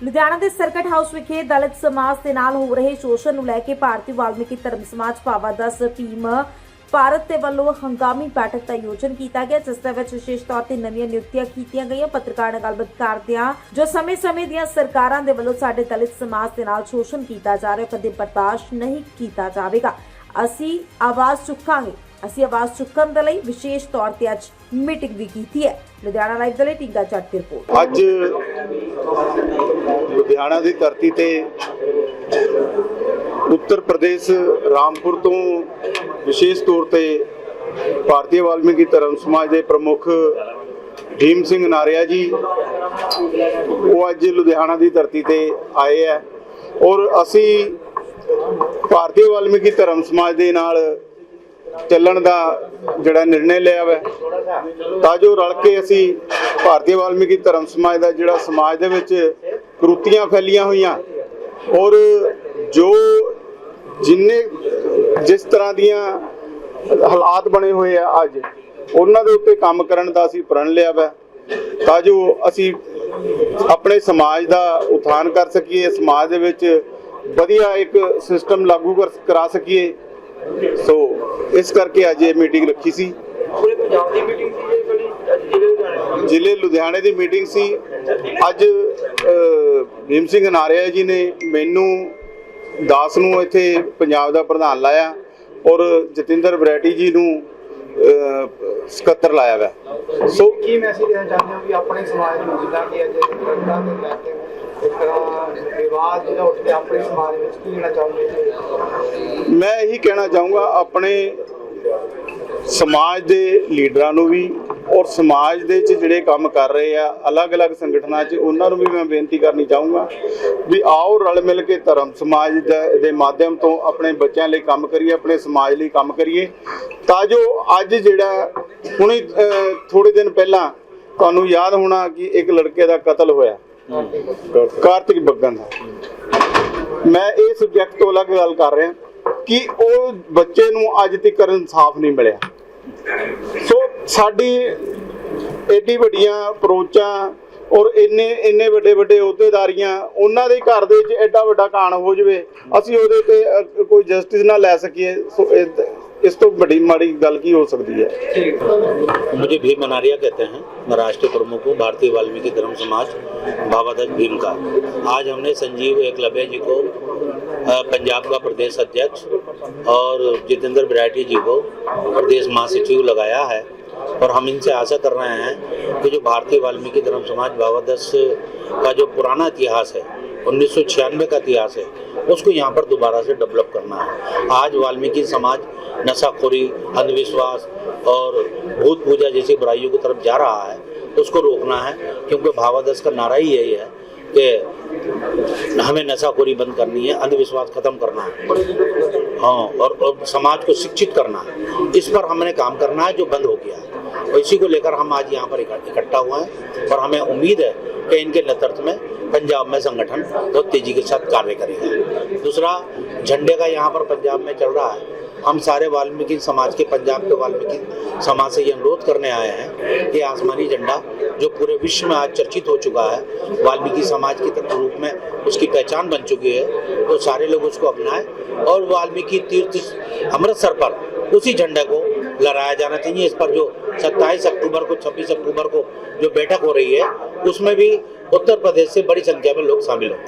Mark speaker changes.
Speaker 1: ਲੁਧਿਆਣਾ ਦੇ circuit house ਵਿਖੇ ਦਲਿਤ ਸਮਾਜ ਦੇ ਨਾਲ ਹੋ ਰਹੇ ਸ਼ੋਸ਼ਣ ਨੂੰ ਲੈ ਕੇ ਭਾਰਤੀ ਵਾਲਮੀਕੀ ਧਰਮ ਸਮਾਜ ਭਾਵਾ ਦਾ ਟੀਮ ਭਾਰਤ ਦੇ ਵੱਲੋਂ ਹੰਗਾਮੀ ਬੈਠਕ ਦਾ ਆਯੋਜਨ ਕੀਤਾ ਗਿਆ, ਜਿਸ ਦੇ ਵਿੱਚ ਵਿਸ਼ੇਸ਼ ਤੌਰ ਤੇ ਨਵੀਆਂ ਨਿਯੁਕਤੀਆਂ ਕੀਤੀਆਂ ਗਈਆਂ। ਪੱਤਰਕਾਰ ਨਾਲ ਗੱਲਬਾਤ ਕਰਦਿਆਂ ਜੋ ਸਮੇਂ-ਸਮੇਂ ਦੀਆਂ ਸਰਕਾਰਾਂ ਦੇ ਵੱਲੋਂ ਸਾਡੇ ਦਲਿਤ ਸਮਾਜ ਦੇ ਨਾਲ ਸ਼ੋਸ਼ਣ ਕੀਤਾ ਜਾ ਰਿਹਾ, ਕਦੇ ਬਰਦਾਸ਼ਤ ਨਹੀਂ ਕੀਤਾ ਜਾਵੇਗਾ। ਅਸੀਂ ਆਵਾਜ਼ ਚੁੱਕਾਂਗੇ। ਅਸੀਂ ਆਵਾਜ਼ ਚੁੱਕਣ ਦੇ ਲਈ ਵਿਸ਼ੇਸ਼ ਤੌਰ ਤੇ ਅੱਜ ਮੀਟਿੰਗ ਵੀ ਕੀਤੀ ਹੈ। ਲੁਧਿਆਣਾ ਲਾਈਵ ਦੇ ਲਈ ਟਿੰਗਾ ਚੱਟ ਦੀ ਰਿਪੋਰਟ।
Speaker 2: ਅੱਜ ਲੁਧਿਆਣਾ ਦੀ ਧਰਤੀ ਤੇ ਉੱਤਰ ਪ੍ਰਦੇਸ਼ ਰਾਮਪੁਰ ਤੋਂ ਵਿਸ਼ੇਸ਼ ਤੌਰ ਤੇ ਭਾਰਤੀ ਵਾਲਮੀਕੀ ਧਰਮ ਸਮਾਜ ਦੇ ਪ੍ਰਮੁੱਖ ਭੀਮ ਸਿੰਘ ਨਾਰਿਆ ਜੀ, ਉਹ ਅੱਜ ਲੁਧਿਆਣਾ ਦੀ ਧਰਤੀ ਤੇ ਆਏ ਹੈ। ਔਰ ਅਸੀਂ ਭਾਰਤੀ ਵਾਲਮੀਕੀ ਧਰਮ ਸਮਾਜ ਦੇ ਨਾਲ ਚੱਲਣ ਦਾ ਜਿਹੜਾ ਨਿਰਣੇ ਲਿਆ ਵਾ, ਤਾਂ ਜੋ ਰਲ ਕੇ ਅਸੀਂ ਭਾਰਤੀ ਵਾਲਮੀਕੀ ਧਰਮ ਸਮਾਜ ਦਾ ਜਿਹੜਾ ਸਮਾਜ ਦੇ ਵਿੱਚ ਕਰੂਤੀਆਂ ਫੈਲੀਆਂ ਹੋਈਆਂ, ਔਰ ਜੋ ਜਿੰਨੇ ਜਿਸ ਤਰ੍ਹਾਂ ਦੀਆਂ ਹਾਲਾਤ ਬਣੇ ਹੋਏ ਆ ਅੱਜ, ਉਹਨਾਂ ਦੇ ਉੱਤੇ ਕੰਮ ਕਰਨ ਦਾ ਅਸੀਂ ਪ੍ਰਣ ਲਿਆ ਵਾ, ਤਾਂ ਜੋ ਅਸੀਂ ਆਪਣੇ ਸਮਾਜ ਦਾ ਉਥਾਨ ਕਰ ਸਕੀਏ, ਸਮਾਜ ਦੇ ਵਿੱਚ ਵਧੀਆ ਇੱਕ ਸਿਸਟਮ ਲਾਗੂ ਕਰ ਕਰਾ ਸਕੀਏ ਸੋ ਇਸ ਕਰਕੇ ਅੱਜ ਇਹ ਮੀਟਿੰਗ ਰੱਖੀ ਸੀ।
Speaker 3: ਪੂਰੇ ਪੰਜਾਬ ਦੀ ਮੀਟਿੰਗ ਸੀ ਇਹ ਜ਼ਿਲ੍ਹੇ ਲੁਧਿਆਣੇ ਦੀ?
Speaker 2: ਜ਼ਿਲ੍ਹੇ ਲੁਧਿਆਣੇ ਦੀ ਮੀਟਿੰਗ ਸੀ। ਅੱਜ ਭੀਮ ਸਿੰਘ ਨਾਰਿਆ ਜੀ ਨੇ ਮੈਨੂੰ ਦਾਸ ਨੂੰ ਇੱਥੇ ਪੰਜਾਬ ਦਾ ਪ੍ਰਧਾਨ ਲਾਇਆ ਔਰ ਜਤਿੰਦਰ ਵੈਰਾਈਟੀ ਜੀ ਨੂੰ ਸਕੱਤਰ ਲਾਇਆ ਵਾ। ਸੋ
Speaker 3: ਕੀ ਮੈਸੇਜ ਦੇਣਾ ਚਾਹੁੰਦੇ ਹੋ ਕਿ ਆਪਣੇ ਸਮਾਜ ਨੂੰ ਜਿੱਦਾਂ ਕਿ ਅੱਜ ਦੇ ਲੈ ਕੇ ਇੱਕ ਤਰ੍ਹਾਂ ਵਿਵਾਦ ਜਿਹੜਾ ਉੱਠਦੇ ਆਪਣੇ ਸਮਾਜ ਵਿੱਚ ਕੀ ਕਹਿਣਾ ਚਾਹੁੰਦੇ
Speaker 2: ਮੈਂ ਇਹੀ ਕਹਿਣਾ ਚਾਹੂੰਗਾ, ਆਪਣੇ ਸਮਾਜ ਦੇ ਲੀਡਰਾਂ ਨੂੰ ਵੀ ਔਰ ਸਮਾਜ ਦੇ ਚ ਜਿਹੜੇ ਕੰਮ ਕਰ ਰਹੇ ਆ, ਅਲੱਗ-ਅਲੱਗ ਸੰਗਠਨਾਂ 'ਚ ਉਹਨਾਂ ਨੂੰ ਵੀ ਮੈਂ ਬੇਨਤੀ ਕਰਨੀ ਚਾਹੂੰਗਾ ਵੀ ਆਓ ਰਲ ਮਿਲ ਕੇ ਧਰਮ ਸਮਾਜ ਦੇ- ਦੇ ਮਾਧਿਅਮ ਤੋਂ ਆਪਣੇ ਬੱਚਿਆਂ ਲਈ ਕੰਮ ਕਰੀਏ, ਆਪਣੇ ਸਮਾਜ ਲਈ ਕੰਮ ਕਰੀਏ, ਤਾਂ ਜੋ ਅੱਜ ਜਿਹੜਾ, ਹੁਣੇ ਥੋੜੇ ਦਿਨ ਪਹਿਲਾਂ ਤੁਹਾਨੂੰ ਯਾਦ ਹੋਣਾ ਕਿ ਇੱਕ ਲੜਕੇ ਦਾ ਕਤਲ ਹੋਇਆ। ਕਾਰਤਿਕ ਬੱਗਨ ਦਾ। ਮੈਂ ਇਹ ਸਬਜੈਕਟ ਤੋਂ ਅਲੱਗ ਗੱਲ ਕਰ ਰਿਹਾ ਕਿ ਉਹ ਬੱਚੇ ਨੂੰ ਅੱਜ ਤੱਕ ਇਨਸਾਫ ਨਹੀਂ ਮਿਲਿਆ। ਸੋ ਸਾਡੀ ਏਡੀ ਵੱਡੀਆਂ ਅਪਰੋਚਾਂ ਔਰ ਇੰਨੇ ਇੰਨੇ ਵੱਡੇ ਵੱਡੇ ਅਹੁਦੇਦਾਰੀਆਂ, ਉਹਨਾਂ ਦੇ ਘਰ ਦੇ ਵਿੱਚ ਐਡਾ ਵੱਡਾ ਕਾਣ ਹੋ ਜਵੇ, ਅਸੀਂ ਉਹਦੇ ਤੇ ਕੋਈ ਜਸਟਿਸ ਨਾ ਲੈ ਸਕੀਏ, ਸੋ ਇਸ ਤੋਂ ਵੱਡੀ ਮਾੜੀ ਗੱਲ ਕੀ ਹੋ ਸਕਦੀ ਹੈ
Speaker 4: मुझे भीम अनारिया कहते हैं मैं राष्ट्रीय प्रमुख हूँ भारतीय वाल्मीकि धर्म समाज बाबादत्त भीम का आज हमने संजीव एकलव्य जी को अ, पंजाब का प्रदेश अध्यक्ष और जितेंद्र बिराटी जी को प्रदेश महासचिव लगाया है और हम इनसे आशा कर रहे हैं कि जो भारतीय वाल्मीकि धर्म समाज बाबादत्त का जो पुराना इतिहास है उन्नीस का इतिहास है उसको यहाँ पर दोबारा से डेवलप करना है। आज वाल्मीकि समाज नशाखोरी अंधविश्वास और भूत पूजा जैसी बुराइयों की तरफ़ जा रहा है तो उसको रोकना है क्योंकि भावादस का नारा ही यही है कि हमें नशाखोरी बंद करनी है अंधविश्वास खत्म करना है। हाँ और, और समाज को शिक्षित करना है। इस पर हमने काम करना है जो बंद हो गया है। और इसी को लेकर हम आज यहाँ पर इकट्ठा हुए हैं और हमें उम्मीद है कि इनके नेतृत्व में पंजाब में संगठन बहुत तेज़ी के साथ कार्य करेगा। दूसरा, झंडे का यहाँ पर पंजाब में चल रहा है। हम सारे वाल्मीकि समाज के, पंजाब के वाल्मीकि समाज से ये अनुरोध करने आए हैं कि आसमानी झंडा, जो पूरे विश्व में आज चर्चित हो चुका है, वाल्मीकि समाज के रूप में उसकी पहचान बन चुकी है तो सारे लोग उसको अपनाएँ और वाल्मीकि तीर्थ अमृतसर पर उसी झंडे को लहराया जाना चाहिए इस पर जो 27 अक्टूबर को 26 अक्टूबर को जो बैठक हो रही है उसमें भी उत्तर प्रदेश से बड़ी संख्या में लोग शामिल होंगे